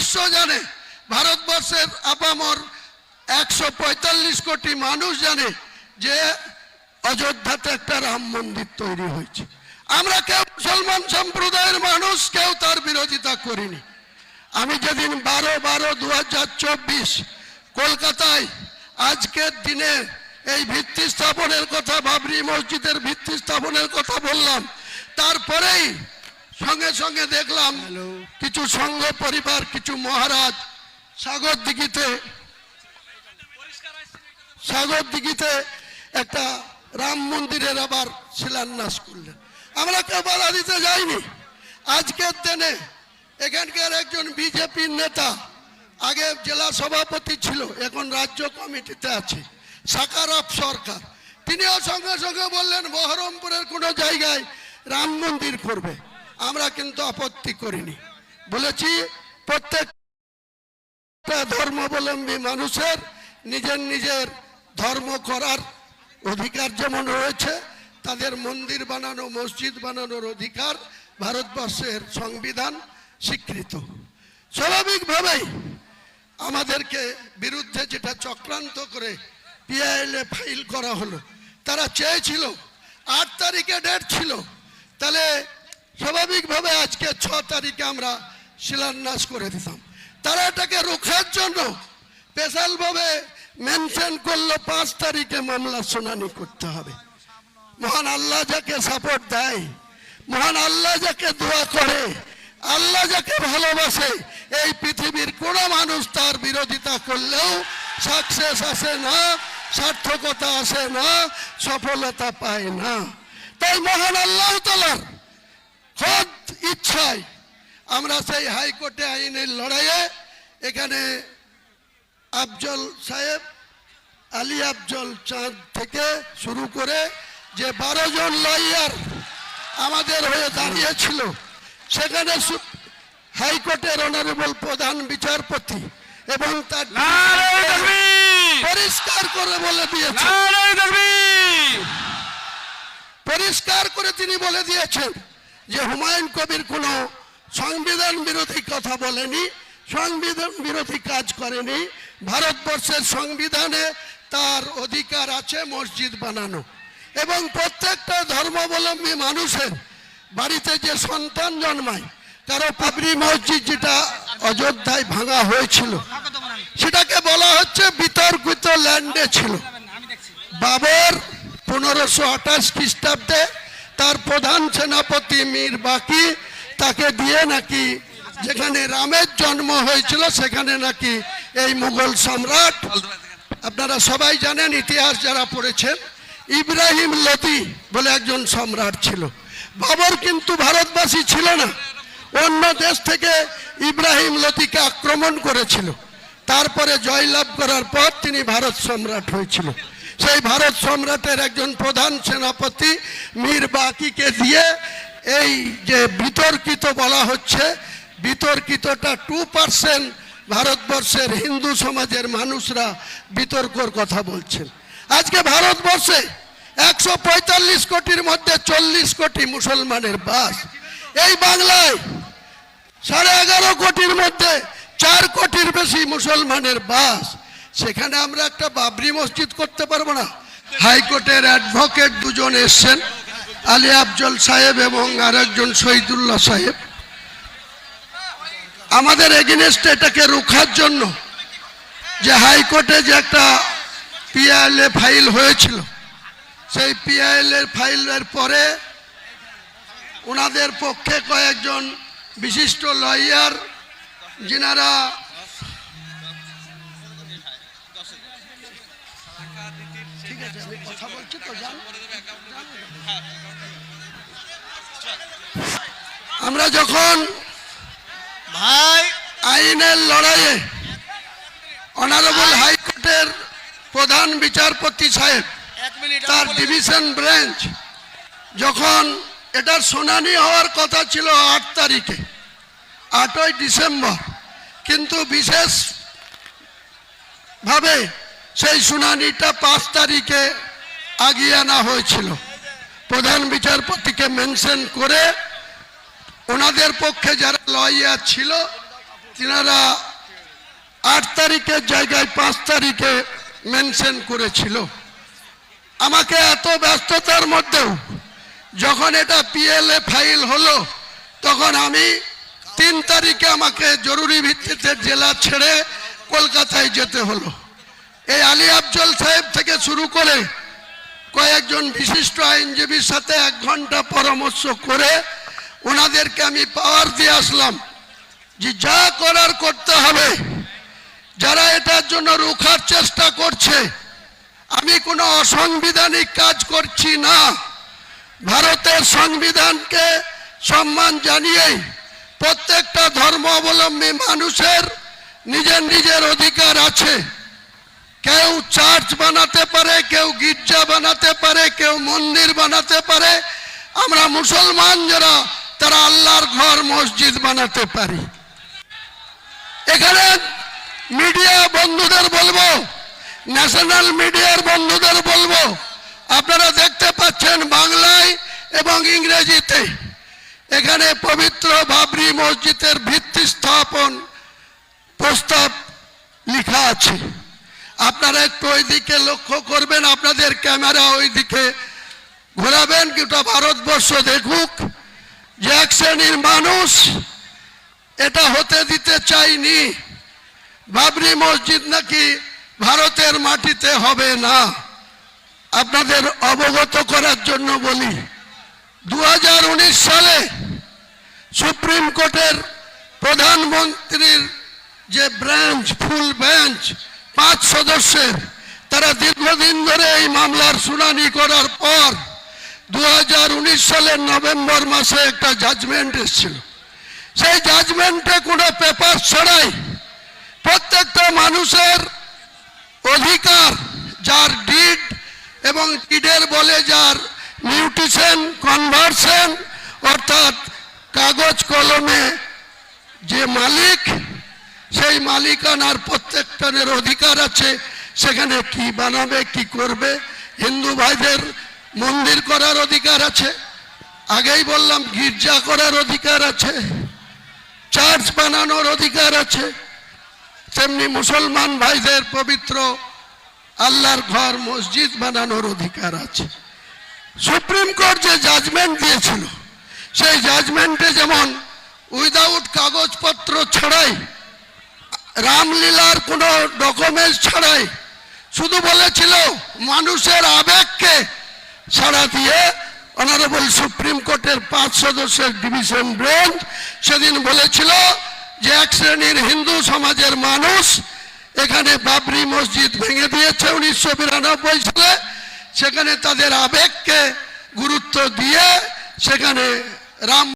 বিশ্ব জানে, ভারতবর্ষের আপামর একশো পঁয়তাল্লিশ কোটি মানুষ জানে যে অযোধ্যাতে একটা রাম মন্দির তৈরি হয়েছে। আমরা কেউ মুসলমান সম্প্রদায়ের মানুষ, কেউ তার বিরোধিতা করিনি। আমি যেদিন বারো বারো দু কলকাতায় আজকের দিনে এই ভিত্তি স্থাপনের কথা, বাবরি মসজিদের ভিত্তি স্থাপনের কথা বললাম, তারপরেই সঙ্গে সঙ্গে দেখলাম কিছু সংঘ পরিবার কিছু মহারাজ সাগর দিঘিতে সাগর দিঘিতে একটা রাম মন্দিরের আবার শিলান্যাস করলেন। আমরা কেউ বাধা দিতে যাইনি। আজকের দিনে এখানকার একজন বিজেপির নেতা আগে জেলা সভাপতি ছিল এখন রাজ্য কমিটিতে আছে সাকারাপ সরকার। তিনিও সঙ্গে সঙ্গে বললেন বহরমপুরের কোনো জায়গায় রাম মন্দির করবে। আমরা কিন্তু আপত্তি করিনি। বলেছি প্রত্যেক ধর্মাবলম্বী মানুষের নিজের নিজের ধর্ম করার অধিকার যেমন রয়েছে, তাদের মন্দির বানানো, মসজিদ বানানোর অধিকার ভারতবর্ষের সংবিধান স্বীকৃত। স্বাভাবিকভাবেই আমাদেরকে বিরুদ্ধে যেটা চক্রান্ত করে পিআইএলএ ফাইল করা হলো, তারা চেয়েছিল, আট তারিখে ডেট ছিল, তাহলে স্বাভাবিকভাবে আজকে ছ তারিখে আমরা শিলান্যাস করে দিতাম। তারা এটাকে রোখার জন্য স্পেশালভাবে মেনশন করল, পাঁচ তারিখে মামলা শুনানি করতে হবে। মহান আল্লাহ যাকে সাপোর্ট দেয়, মহান আল্লাহ যাকে দোয়া করে, আল্লাহ যাকে ভালোবাসে, এই পৃথিবীর কোন মানুষ তার বিরোধিতা করলেও সাকসেস আসে না, সার্থকতা আসে না, সফলতা পায় না। তাই মহান আল্লাহ তালার খোদ ইচ্ছায় আমরা সেই হাইকোর্টে আইনের লড়াইয়ে এখানে আফজল সাহেব আলী আফজল চাঁদ থেকে শুরু করে যে বারো জন লয়ার আমাদের হয়ে দাঁড়িয়েছিল সেখানে হাইকোর্টের অনারেবল প্রধান বিচারপতি এবং তার পরিষ্কার করে বলে দিয়েছে। পরিষ্কার করে তিনি বলে দিয়েছেন যে হুমায়ুন কবির কোনো সংবিধান বিরোধী কথা বলেনি, সংবিধান বিরোধী কাজ করেনি, ভারতবর্ষের সংবিধানে তার অধিকার আছে মসজিদ বানানো। এবং প্রত্যেকটা ধর্মাবলম্বী মানুষের বাড়িতে যে সন্তান জন্মায়, কারও পাবরি মসজিদ যেটা অযোধ্যায় ভাঙা হয়েছিল, সেটাকে বলা হচ্ছে বিতর্কিত ল্যান্ডে ছিল। বাবর পনেরোশো আঠাশ খ্রিস্টাব্দে তার প্রধান সেনাপতি মীর বাকি, তাকে দিয়ে নাকি যেখানে রামের জন্ম হয়েছিল, সেখানে নাকি এই মুঘল সম্রাট। আপনারা সবাই জানেন ইতিহাস যারা পড়েছেন, ইব্রাহিম লতি বলে একজন সম্রাট ছিল। বাবর কিন্তু ভারতবাসী ছিল না। অন্য দেশ থেকে ইব্রাহিম লতিকে আক্রমণ করেছিল। তারপরে জয়লাভ করার পর তিনি ভারত সম্রাট হয়েছিল। সেই ভারত সম্রাটের একজন প্রধান সেনাপতি মীর বাকিকে দিয়ে এই যে বিতর্কিত বলা হচ্ছে, বিতর্কিতটা টু পার্সেন্ট ভারতবর্ষের হিন্দু সমাজের মানুষরা বিতর্কর কথা বলছেন। আজকে ভারতবর্ষে একশো পঁয়তাল্লিশ কোটির মধ্যে চল্লিশ কোটি মুসলমানের বাস। এই বাংলায় সাড়ে এগারো কোটির মধ্যে চার কোটির বেশি মুসলমানের বাস। সেখানে আমরা একটা বাবরি মসজিদ করতে পারব না। হাইকোর্টের অ্যাডভোকেট দুজন এসছেন, আলী আফজল সাহেব এবং আরেকজন শহীদুল্লাহ সাহেব। আমাদের এগেনস্ট এটাকে রুখার জন্য যে হাইকোর্টে যে একটা পিআইএলএ ফাইল হয়েছিল, সেই পিআইএল এর ফাইলের পরে ওনাদের পক্ষে কয়েকজন বিশিষ্ট লয়ার, যিনারা ঠিক আছে আমি কথা বলছি তো জান? আমরা যখন ভাই। আইনের লড়াইয়ে অনারেবল হাইকোর্টের প্রধান বিচারপতি সাহেব তার ডিভিশন ব্রাঞ্চ যখন এটার শুনানি হওয়ার কথা ছিল আট তারিখে আটই ডিসেম্বর কিন্তু বিশেষ ভাবে সেই শুনানিটা পাঁচ তারিখে আগিয়ে আনা হয়েছিল। প্রধান বিচারপতিকে মেনশন করে ওনাদের পক্ষে যারা লয়ার ছিল, তিনারা আট তারিখের জায়গায় পাঁচ তারিখে মেনশন করেছিল। আমাকে এত ব্যস্ততার মধ্যেও যখন এটা পিএলএ ফাইল হলো, তখন আমি তিন তারিখে আমাকে জরুরি ভিত্তিতে জেলা ছেড়ে কলকাতায় যেতে হলো। এই আলী আফজল সাহেব থেকে শুরু করে কয়েকজন বিশিষ্ট আইনজীবীর সাথে এক ঘণ্টা পরামর্শ করে ওনাদেরকে আমি পাওয়ার দিয়ে আসলাম যে যা করার করতে হবে। যারা এটার জন্য রুখার চেষ্টা করছে, আমি কোনো অসাংবিধানিক কাজ করছি না। ভারতের সংবিধানকে সম্মান জানিয়ে প্রত্যেকটা ধর্মাবলম্বী মানুষের নিজের নিজের অধিকার আছে। কেউ চার্চ বানাতে পারে, কেউ গির্জা বানাতে পারে, কেউ মন্দির বানাতে পারে। আমরা মুসলমান যারা, তারা আল্লাহর ঘর, মসজিদ বানাতে পারি। এখানে মিডিয়া বন্ধুদের বলব ন্যাশনাল মিডিয়ার বন্ধুদের বলব, আপনারা দেখতে পাচ্ছেন বাংলায় এবং ইংরেজিতে। এখানে পবিত্র বাবরি মসজিদের ভিত্তি স্থাপন। প্রস্তাব লেখা আছে। আপনারা একটু ওইদিকে লক্ষ্য করবেন, আপনাদের ক্যামেরা ওইদিকে ঘোরাবেন, গোটা ভারতবর্ষ দেখুক যে এক শ্রেণির মানুষ এটা হতে দিতে চাইনি বাবরি মসজিদ নাকি ভারতের মাটিতে হবে না? আপনাদের অবগত করার জন্য বলি দু হাজার উনিশ সালে সুপ্রিম কোর্টের প্রধানমন্ত্রীর যে ব্রাঞ্চ, ফুল বেঞ্চ পাঁচ সদস্যের, তারা দীর্ঘদিন ধরে এই মামলার শুনানি করার পর দু হাজার উনিশ সালের নভেম্বর মাসে একটা জাজমেন্ট এসেছিল। সেই জাজমেন্টে কোনো পেপার ছাড়াই প্রত্যেকটা মানুষের অধিকার, যার ডিড এবং ডিডের বলে যার নিউট্রিশন কনভার্সন অর্থাৎ কাগজ কলমে যে মালিক সেই মালিকানার প্রত্যেকটানের অধিকার আছে। সেখানে কি বানাবে, কি করবে, হিন্দু ভাইদের মন্দির করার অধিকার আছে। আগেই বললাম, গির্জা করার অধিকার আছে। চার্চ বানানোর অধিকার আছে। তেমনি মুসলমান ভাইদের পবিত্র আল্লাহর ঘর, মসজিদ বানানোর অধিকার আছে। সুপ্রিম কোর্ট যে জাজমেন্ট দিয়েছিল, সেই জাজমেন্টে যেমন উইদাউট কাগজপত্র ছাড়াই রামলীলার কোনো ডকুমেন্টস ছাড়াই শুধু বলেছিল মানুষের আবেগকে ছাড়া দিয়ে অনারেবল সুপ্রিম কোর্টের পাঁচ সদস্যের ডিভিশন বেঞ্চ সেদিন বলেছিল যে এক শ্রেণির হিন্দু সমাজের মানুষ এখানে বাবরি মসজিদ ভেঙে দিয়েছে উনিশশো বিরানব্বই সালে। সেখানে তাদের আবেগকে গুরুত্ব দিয়ে সেখানে রাম